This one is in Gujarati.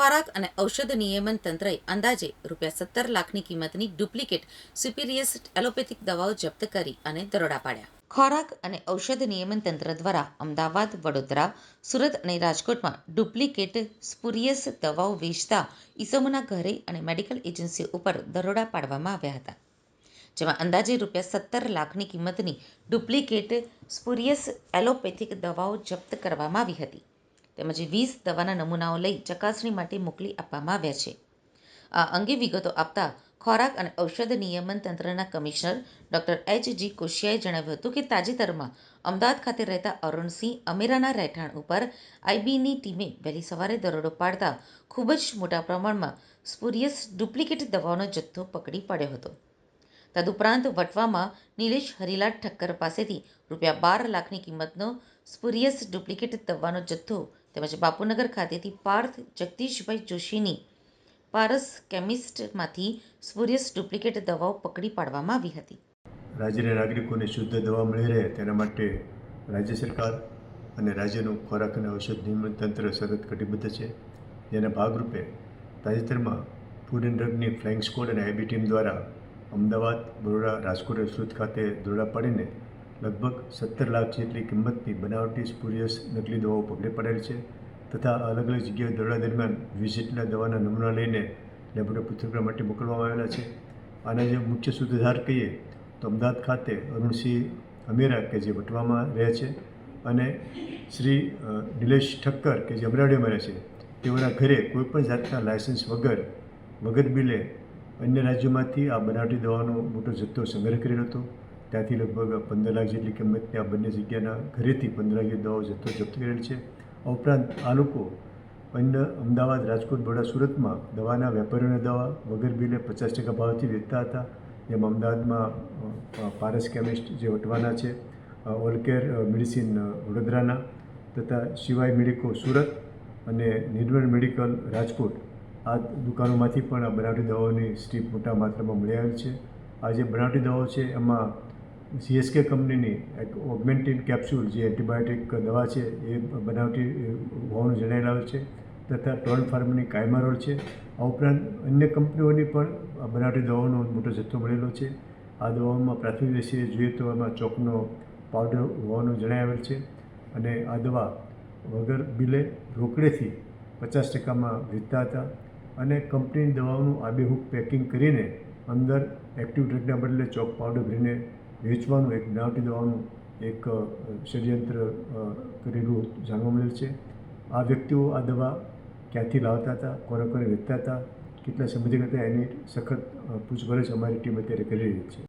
ખોરાક અને ઔષધ નિયમન તંત્રએ અંદાજે રૂપિયા સત્તર લાખની કિંમતની ડુપ્લિકેટ સુપિરિયસ એલોપેથિક દવાઓ જપ્ત કરી અને દરોડા પાડ્યા. ખોરાક અને ઔષધ નિયમન તંત્ર દ્વારા અમદાવાદ, વડોદરા, સુરત અને રાજકોટમાં ડુપ્લિકેટ સ્પુરિયસ દવાઓ વેચતા ઈસમોના ઘરે અને મેડિકલ એજન્સીઓ ઉપર દરોડા પાડવામાં આવ્યા હતા, જેમાં અંદાજે રૂપિયા સત્તર લાખની કિંમતની ડુપ્લિકેટ સ્પુરિયસ એલોપેથિક દવાઓ જપ્ત કરવામાં આવી હતી. તેમજ વીસ દવાના નમૂનાઓ લઈ ચકાસણી માટે મોકલી આપવામાં આવ્યા છે. આ અંગે વિગતો આપતા ખોરાક અને ઔષધ નિયમન તંત્રના કમિશનર ડોક્ટર એચ જી કોશિયાએ જણાવ્યું હતું કે તાજેતરમાં અમદાવાદ ખાતે રહેતા અરુણસિંહ અમેરાના રહેઠાણ ઉપર આઈબીની ટીમે વહેલી સવારે દરોડો પાડતા ખૂબ જ મોટા પ્રમાણમાં સ્પુરિયસ ડુપ્લિકેટ દવાઓનો જથ્થો પકડી પાડ્યો હતો. તદુપરાંત વટવામાં નિલેશ હરિલાલ ઠક્કર પાસેથી રૂપિયા બાર લાખની કિંમતનો સ્પુરિયસ ડુપ્લિકેટ દવાનો જથ્થો તેમજ બાપુનગર ખાતેથી પાર્થ જગદીશભાઈ જોશીની પારસ કેમિસ્ટમાંથી સ્પુરિયસ ડુપ્લિકેટ દવાઓ પકડી પાડવામાં આવી હતી. રાજ્યના નાગરિકોને શુદ્ધ દવા મળી રહે તેના માટે રાજ્ય સરકાર અને રાજ્યનું ખોરાક અને ઔષધ નિયમન તંત્ર સતત કટિબદ્ધ છે. જેના ભાગરૂપે તાજેતરમાં ફૂડ એન્ડ ડ્રગની ફ્લાઇંગ સ્કોડ અને આઈબી ટીમ દ્વારા અમદાવાદ, બરોડા, રાજકોટ અને સુરત ખાતે દરોડા પાડીને લગભગ સત્તર લાખ જેટલી કિંમતની બનાવટી સ્પુરિયસ નકલી દવાઓ પકડી પાડેલ છે તથા અલગ અલગ જગ્યાએ દરોડા દરમિયાન જેટલા દવાના નમૂના લઈને લેબોરેટરી પૃથ્થકરણ માટે મોકલવામાં આવેલા છે. આના જે મુખ્ય સૂત્રધાર કહીએ તો અમદાવાદ ખાતે અરુણસિંહ અમેરા કે જે વટવામાં રહે છે અને શ્રી નિલેશ ઠક્કર કે જે અમરાડીમાં રહે છે, તેઓના ઘરે કોઈપણ જાતના લાયસન્સ વગર વગર બિલે અન્ય રાજ્યોમાંથી આ બનાવટી દવાનો મોટો જથ્થો સંગ્રહ કરેલો હતો. ત્યાંથી લગભગ પંદર લાખ જેટલી કિંમતની આ બંને જગ્યાના ઘરેથી પંદર લાખ દવાઓ જથ્થો જપ્ત કરેલ છે. આ ઉપરાંત આ લોકો અન્ય અમદાવાદ, રાજકોટ, બરોડા, સુરતમાં દવાના વેપારીઓને દવા વગર બિલે પચાસ ટકા ભાવથી વેચતા હતા. જેમ અમદાવાદમાં પારસ કેમિસ્ટ જે વટવાના છે ઓલકેર મેડિસિન વડોદરાના તથા શિવાય મેડિકો સુરત અને નિર્મળ મેડિકલ રાજકોટ આ દુકાનોમાંથી પણ આ બનાવટી દવાઓની સ્ટ્રીપ મોટા માત્રામાં મળી આવેલ છે. આ જે બનાવટી દવાઓ છે, એમાં સીએસકે કંપનીની એક ઓગમેન્ટિન કેપ્સ્યુલ જે એન્ટીબાયોટિક દવા છે, એ બનાવટી હોવાનું જણાઈ રહ્યું છે, તથા ટોન ફાર્મની કાયમારોલ છે. આ ઉપરાંત અન્ય કંપનીઓની પણ બનાવટી દવાઓનો મોટો જથ્થો મળેલો છે. આ દવાઓમાં પ્રાથમિક દ્રષ્ટિએ જોઈએ તો એમાં ચોકનો પાવડર હોવાનું જણાવેલ છે અને આ દવા વગર બિલે રોકડેથી પચાસ ટકામાં વેચતા હતા અને કંપનીની દવાઓનું આબેહૂબ પેકિંગ કરીને અંદર એક્ટિવ ડ્રગના બદલે ચોક પાવડર ભરીને વેચવાનું એક બનાવટી દવાનું એક ષડયંત્ર કરેલું જાણવા મળેલ છે. આ વ્યક્તિઓ આ દવા ક્યાંથી લાવતા હતા કોને કોને વેચતા હતા, કેટલા સમય કરતા એની સખત પૂછપરછ અમારી ટીમ અત્યારે કરી રહી છે.